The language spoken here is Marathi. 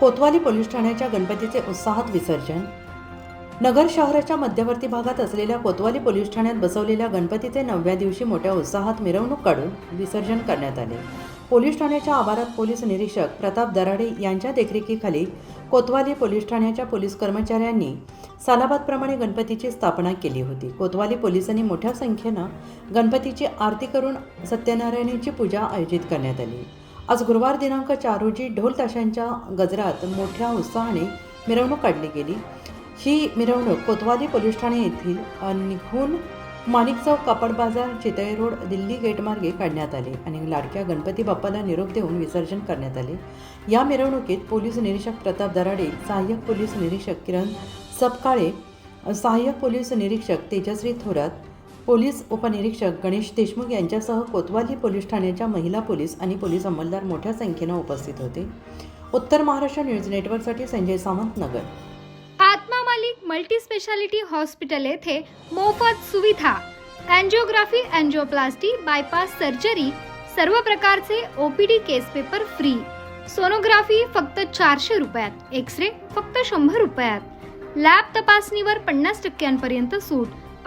कोतवाली पोलीस ठाण्याच्या गणपतीचे उत्साहात विसर्जन. नगर शहराच्या मध्यवर्ती भागात असलेल्या कोतवाली पोलीस ठाण्यात बसवलेल्या गणपतीचे नवव्या दिवशी मोठ्या उत्साहात मिरवणूक काढून विसर्जन करण्यात आले. पोलीस ठाण्याच्या आवारात पोलीस निरीक्षक प्रताप दराडे यांच्या देखरेखीखाली कोतवाली पोलीस ठाण्याच्या पोलीस कर्मचाऱ्यांनी सालाबादप्रमाणे गणपतीची स्थापना केली होती. कोतवाली पोलिसांनी मोठ्या संख्येनं गणपतीची आरती करून सत्यनारायणाची पूजा आयोजित करण्यात आली. आज गुरुवार दिनांक चार रोजी ढोल ताशांच्या गजरात मोठ्या उत्साहाने मिरवणूक काढली गेली. ही मिरवणूक कोतवाली पोलीस ठाणे येथील निघून माणिक चौक कापड बाजार चितळे रोड दिल्ली गेटमार्गे काढण्यात आले आणि लाडक्या गणपती बाप्पाला निरोप देऊन विसर्जन करण्यात आले. या मिरवणुकीत पोलीस निरीक्षक प्रताप दराडे सहाय्यक पोलीस निरीक्षक किरण सपकाळे सहाय्यक पोलीस निरीक्षक तेजश्री थोरात पोलीस उपनिरीक्षक गणेश देशमुख यांच्यासह कोतवाली पोलीस ठाण्याच्या महिला पोलीस आणि पोलीस अंमलदार मोठ्या संख्येनं उपस्थित होते. उत्तर महाराष्ट्र न्यूज नेटवर्कसाठी Sanjay Sawant Nagar. Atma Malik multi speciality hospital येथे मोफत सुविधा अँजिओग्राफी अँजिओप्लास्टी बायपास सर्जरी सर्व प्रकारचे OPD case paper free. Sonography फक्त चारशे रुपयात एक्स रे फक्त शंभर रुपयात. लॅब तपासणीवर पन्नास टक्क्यांपर्यंत सूट.